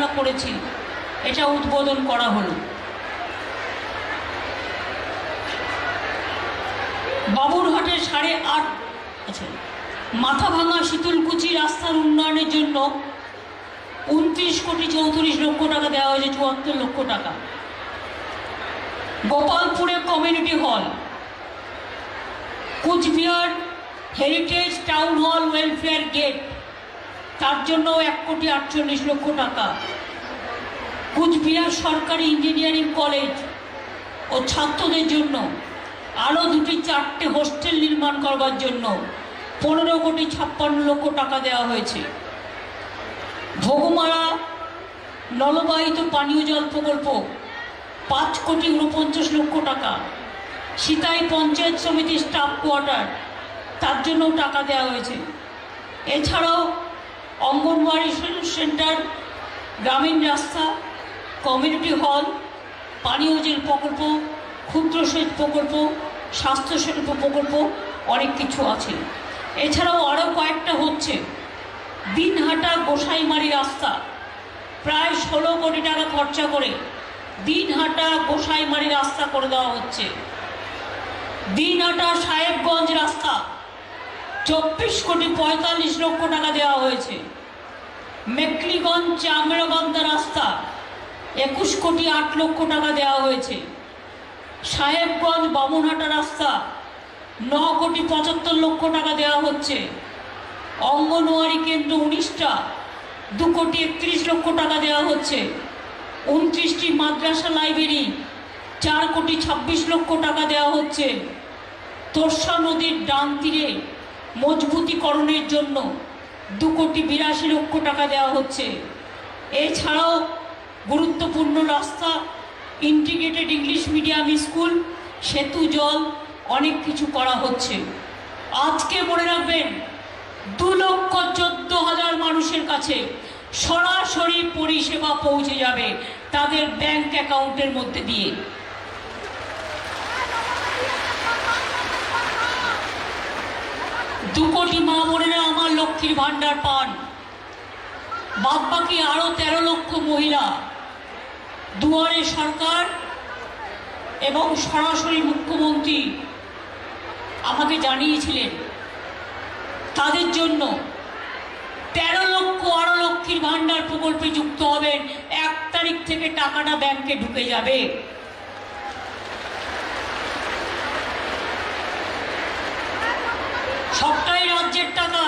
আমরা করেছি এটা উদ্বোধন করা হলো। বাবুরহাটের সাড়ে আট আচ্ছা মাথা ভাঙা শীতলকুচি রাস্তার উন্নয়নের জন্য উনত্রিশ কোটি চৌত্রিশ লক্ষ টাকা দেওয়া হয়েছে, চুয়াত্তর লক্ষ টাকা। গোপালপুরে community hall. Coochbehar heritage town hall welfare gate. তার জন্য এক কোটি আটচল্লিশ লক্ষ টাকা। কুচবিহার সরকারি ইঞ্জিনিয়ারিং কলেজ ও ছাত্রদের জন্য আরও দুটি চারটে হোস্টেল নির্মাণ করবার জন্য পনেরো কোটি ছাপ্পান্ন লক্ষ টাকা দেওয়া হয়েছে। ভোগমারা নলবাহিত পানীয় জল প্রকল্প পাঁচ কোটি উনপঞ্চাশ লক্ষ টাকা। সিতাই পঞ্চায়েত সমিতি স্টাফ কোয়ার্টার তার জন্য টাকা দেওয়া হয়েছে। এছাড়াও অঙ্গনওয়াড়ি সেন্টার, গ্রামীণ রাস্তা, কমিউনিটি হল, পানীয় জল প্রকল্প, ক্ষুদ্র সেচ প্রকল্প, স্বাস্থ্য প্রকল্প, অনেক কিছু আছে। এছাড়াও আরও কয়েকটা হচ্ছে। দিনহাটা গোসাইমারি রাস্তা, প্রায় ষোলো কোটি টাকা খরচা করে দিনহাটা গোসাইমারি রাস্তা করে দেওয়া হচ্ছে। দিনহাটা সাহেবগঞ্জ রাস্তা চব্বিশ কোটি পঁয়তাল্লিশ লক্ষ টাকা দেওয়া হয়েছে। মেকলিগঞ্জ চাংরাবান্ধা রাস্তা একুশ কোটি আট লক্ষ টাকা দেওয়া হয়েছে। সাহেবগঞ্জ বামুনহাটা রাস্তা ন কোটি পঁচাত্তর লক্ষ টাকা দেওয়া হচ্ছে। অঙ্গনওয়াড়ি কেন্দ্র উনিশটা দু কোটি একত্রিশ লক্ষ টাকা দেওয়া হচ্ছে। উনত্রিশটি মাদ্রাসা লাইব্রেরি চার কোটি ছাব্বিশ লক্ষ টাকা দেওয়া হচ্ছে। তোরসা নদীর ডান তীরে মজবুতিকরণের জন্য দু কোটি বিরাশি লক্ষ টাকা দেওয়া হচ্ছে। এছাড়াও গুরুত্বপূর্ণ রাস্তা ইন্টিগ্রেটেড ইংলিশ মিডিয়াম স্কুল সেতু, জল, অনেক কিছু করা হচ্ছে। আজকে মনে রাখবেন, দু লক্ষ চোদ্দ হাজার মানুষের কাছে সরাসরি পরিষেবা পৌঁছে যাবে তাদের ব্যাংক অ্যাকাউন্টের মধ্যে দিয়ে। দু কোটি মা বোনেরা আমার লক্ষ্মীর ভাণ্ডার পান। বাদ বাকি আরও তেরো লক্ষ মহিলা, দুয়ারে সরকার এবং সরাসরি মুখ্যমন্ত্রী আমাকে জানিয়েছিলেন, তাদের জন্য তেরো লক্ষ আরও লক্ষ্মীর ভাণ্ডার প্রকল্পে যুক্ত হবেন। এক তারিখ থেকে টাকাটা ব্যাংকে ঢুকে যাবে। সবটাই রাজ্যের টাকা।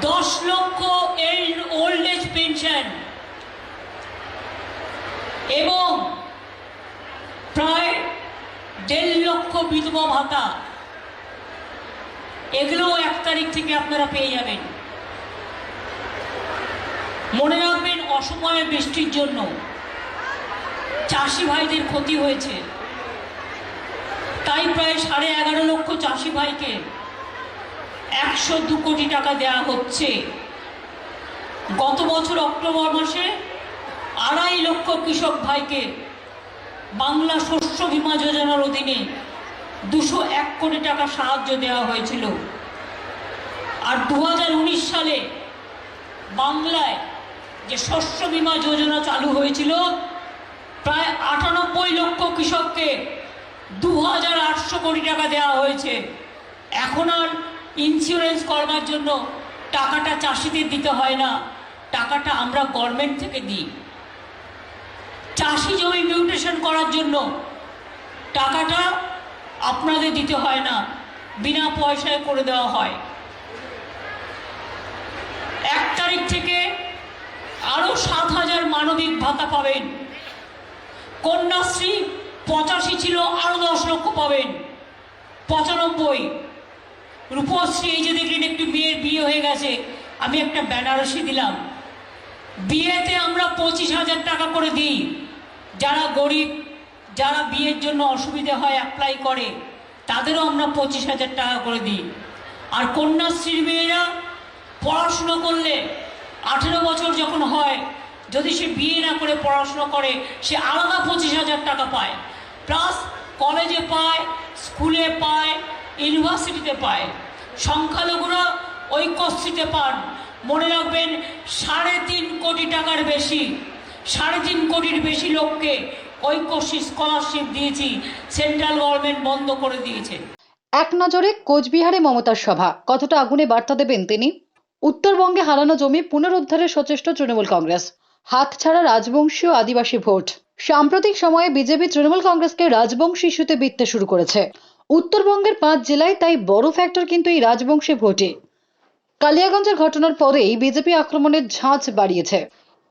দশ লক্ষ ওল্ড এজ পেনশন এবং প্রায় দেড় লক্ষ বিধবা ভাতা। এগুলোও এক তারিখ থেকে আপনারা পেয়ে যাবেন। মনে রাখবেন, অসময়ে বৃষ্টির জন্য চাষি ভাইদের ক্ষতি হয়েছে। তাই প্রায় সাড়ে এগারো লক্ষ চাষি ভাইকে একশো দু কোটি টাকা দেওয়া হচ্ছে। গত বছর অক্টোবর মাসে আড়াই লক্ষ কৃষক ভাইকে বাংলা শস্য বীমা যোজনার অধীনে দুশো এক কোটি টাকা সাহায্য দেওয়া হয়েছিল। আর দু হাজার উনিশ সালে বাংলায় যে শস্য বীমা যোজনা চালু হয়েছিল, প্রায় আটানব্বই লক্ষ কৃষককে দু হাজার আটশো কোটি টাকা দেওয়া হয়েছে। এখন আর ইন্স্যুরেন্স করবার জন্য টাকাটা চাষিদের দিতে হয় না। টাকাটা আমরা গভর্নমেন্ট থেকে দিই। চাষি জমি মিউটেশন করার জন্য টাকাটা আপনাদের দিতে হয় না। বিনা পয়সায় করে দেওয়া হয়। এক তারিখ থেকে আরও সাত হাজার মানবিক ভাতা পাবেন। কন্যাশ্রী পঁচাশি ছিল আরও দশ লক্ষ পাবেন। পঁচানব্বই। রূপশ্রী, এই যে দেখলেন, একটু মেয়ের বিয়ে হয়ে গেছে। আমি একটা বেনারসি দিলাম। বিয়েতে আমরা পঁচিশ হাজার টাকা করে দিই। যারা গরিব, যারা বিয়ের জন্য অসুবিধা হয় অ্যাপ্লাই করে, তাদেরও আমরা পঁচিশ হাজার টাকা করে দিই। আর কন্যাশ্রীর মেয়েরা পড়াশুনো করলে আঠেরো বছর যখন হয় যদি সে বিয়ে না করে পড়াশুনো করে, সে আলাদা পঁচিশ হাজার টাকা পায়। প্লাস কলেজে পায় স্কুলে পায় ইউনিভার্সিটিতে পায়। সংখ্যালঘুরা ঐক্যশ্রীতে পান। মনে রাখবেন, সাড়ে তিন কোটি টাকার বেশি, সাড়ে তিন কোটির বেশি লোককে ঐক্যশ্রী স্কলারশিপ দিয়েছি সেন্ট্রাল গভর্নমেন্ট বন্ধ করে দিয়েছে। এক নজরে কোচবিহারে মমতার সভা। কতটা আগুনে বার্তা দেবেন তিনি? উত্তরবঙ্গে হারানো জমি পুনরুদ্ধারে সচেষ্ট তৃণমূল কংগ্রেস। হাতছাড়া রাজবংশী ও আদিবাসী ভোট। সাম্প্রতিক সময়ে বিজেপি তৃণমূল কংগ্রেসকে রাজবংশী ইস্যুতে বিততে শুরু করেছে। উত্তরবঙ্গের পাঁচ জেলায় তাই বড় ফ্যাক্টর কিন্তু এই রাজবংশী ভোটে। কালিয়াগঞ্জের ঘটনার পরেই বিজেপি আক্রমণের ঝাঁজ বাড়িয়েছে।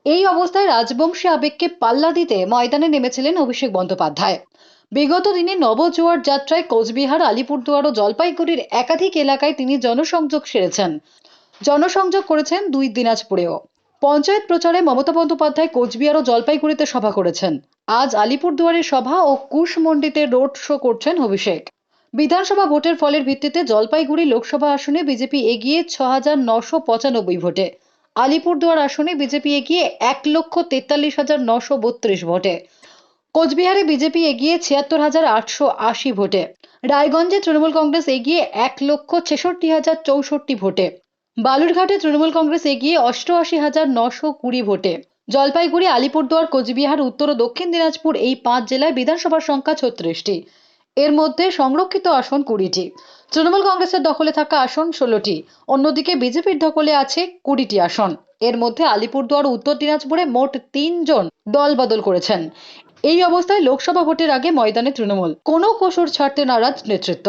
এই অবস্থায় রাজবংশী আবেগকে পাল্লা দিতে ময়দানে নেমেছিলেন অভিষেক বন্দ্যোপাধ্যায়। বিগত দিনে নবজোয়ার যাত্রায় কোচবিহার, আলিপুরদুয়ার ও জলপাইগুড়ির একাধিক এলাকায় তিনি জনসংযোগ সেরেছেন। জনসংযোগ করেছেন দুই দিনাজপুরেও। পঞ্চায়েত প্রচারে মমতা বন্দ্যোপাধ্যায় কোচবিহার ও জলপাইগুড়িতে সভা করেছেন। আজ আলিপুরদুয়ারে সভা ও কুশমন্ডিতে রোড শো করছেন অভিষেক। বিধানসভা ভোটের ফলের ভিত্তিতে জলপাইগুড়ি লোকসভা আসনে বিজেপি এগিয়ে ছ হাজার নশো পঁচানব্বই ভোটে। আলিপুরদুয়ার আসনে বিজেপি এগিয়ে এক লক্ষ তেতাল্লিশ হাজার নশো বত্রিশ ভোটে। কোচবিহারে বিজেপি এগিয়ে ছিয়াত্তর হাজার আটশো আশি ভোটে। রায়গঞ্জে তৃণমূল কংগ্রেস এগিয়ে এক লক্ষ ছেষট্টি হাজার চৌষট্টি ভোটে। বালুরঘাটে তৃণমূল কংগ্রেস এগিয়ে অষ্টআশি হাজার নশো কুড়ি ভোটে। জলপাইগুড়ি, আলিপুরদুয়ার, কোচবিহার, উত্তর ও দক্ষিণ দিনাজপুর এই পাঁচ জেলায় বিধানসভার সংখ্যা ছত্রিশটি। এর মধ্যে সংরক্ষিত আসন কুড়িটি। তৃণমূল কংগ্রেসের দখলে থাকা আসন ষোলোটি। অন্যদিকে বিজেপির দখলে আছে কুড়িটি আসন। এর মধ্যে আলিপুরদুয়ার উত্তর দিনাজপুরে মোট তিনজন দল বদল করেছেন। এই অবস্থায় লোকসভা ভোটের আগে ময়দানে তৃণমূল। কোনো কসুর ছাড়তে নারাজ নেতৃত্ব।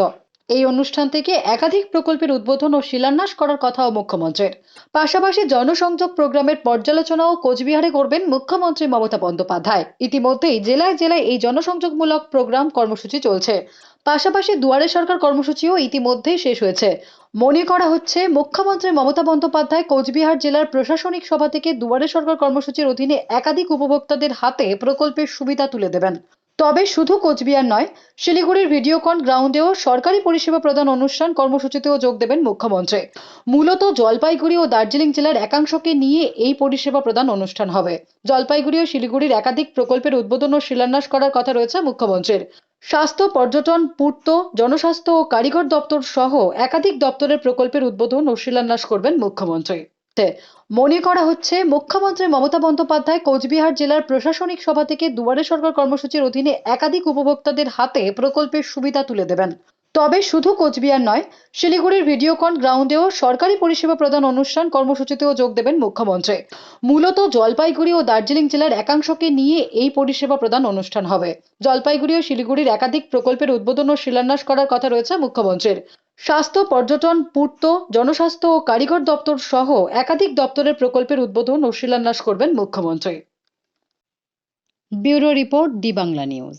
এই অনুষ্ঠান থেকে একাধিক প্রকল্পের উদ্বোধন ও শিলান্যাস করার কথাও মুখ্যমন্ত্রীর। পাশাপাশি জনসংযোগ প্রোগ্রামের পর্যালোচনাও কোচবিহারে করবেন মুখ্যমন্ত্রী মমতা বন্দ্যোপাধ্যায়। ইতিমধ্যেই জেলায় জেলায় এই জনসংযোগমূলক প্রোগ্রাম কর্মসূচি চলছে। পাশাপাশি দুয়ারে সরকার কর্মসূচিও ইতিমধ্যেই শেষ হয়েছে। মনে করা হচ্ছে, মুখ্যমন্ত্রী মমতা বন্দ্যোপাধ্যায় কোচবিহার জেলার প্রশাসনিক সভা থেকে দুয়ারে সরকার কর্মসূচির অধীনে একাধিক উপভোক্তাদের হাতে প্রকল্পের সুবিধা তুলে দেবেন। তবে শুধু কোচবিহার নয়, শিলিগুড়ির ভিডিওকন গ্রাউন্ডেও সরকারি পরিষেবা প্রদান অনুষ্ঠান কর্মসূচিতেও যোগ দেবেন মুখ্যমন্ত্রী। মূলত জলপাইগুড়ি ও দার্জিলিং জেলার একাংশকে নিয়ে এই পরিষেবা প্রদান অনুষ্ঠান হবে। জলপাইগুড়ি ও শিলিগুড়ির একাধিক প্রকল্পের উদ্বোধন ও শিলান্যাস করার কথা রয়েছে মুখ্যমন্ত্রীর। স্বাস্থ্য, পর্যটন, পূর্ত, জনস্বাস্থ্য ও কারিগর দপ্তর সহ একাধিক দপ্তরের প্রকল্পের উদ্বোধন ও শিলান্যাস করবেন মুখ্যমন্ত্রী। মনে করা হচ্ছে, মুখ্যমন্ত্রী মমতা বন্দ্যোপাধ্যায় কোচবিহার জেলার প্রশাসনিক সভা থেকে দুয়ারে সরকার কর্মসূচির অধীনে একাধিক উপভোক্তাদের হাতে প্রকল্পের সুবিধা তুলে দেবেন। তবে শুধু কোচবিহার নয়, শিলিগুড়ির ভিডিওকন গ্রাউন্ডেও সরকারি পরিষেবা প্রদান অনুষ্ঠান কর্মসূচিতেও যোগ দেবেন মুখ্যমন্ত্রী। মূলত জলপাইগুড়ি ও দার্জিলিং জেলার একাংশকে নিয়ে এই পরিষেবা প্রদান অনুষ্ঠান হবে। জলপাইগুড়ি ও শিলিগুড়ির একাধিক প্রকল্পের উদ্বোধন ও শিলান্যাস করার কথা রয়েছে মুখ্যমন্ত্রীর। স্বাস্থ্য, পর্যটন, পূর্ত, জনস্বাস্থ্য ও কারিগর দপ্তর সহ একাধিক দপ্তরের প্রকল্পের উদ্বোধন ও শিলান্যাস করবেন মুখ্যমন্ত্রী। Bureau report the Bangla news.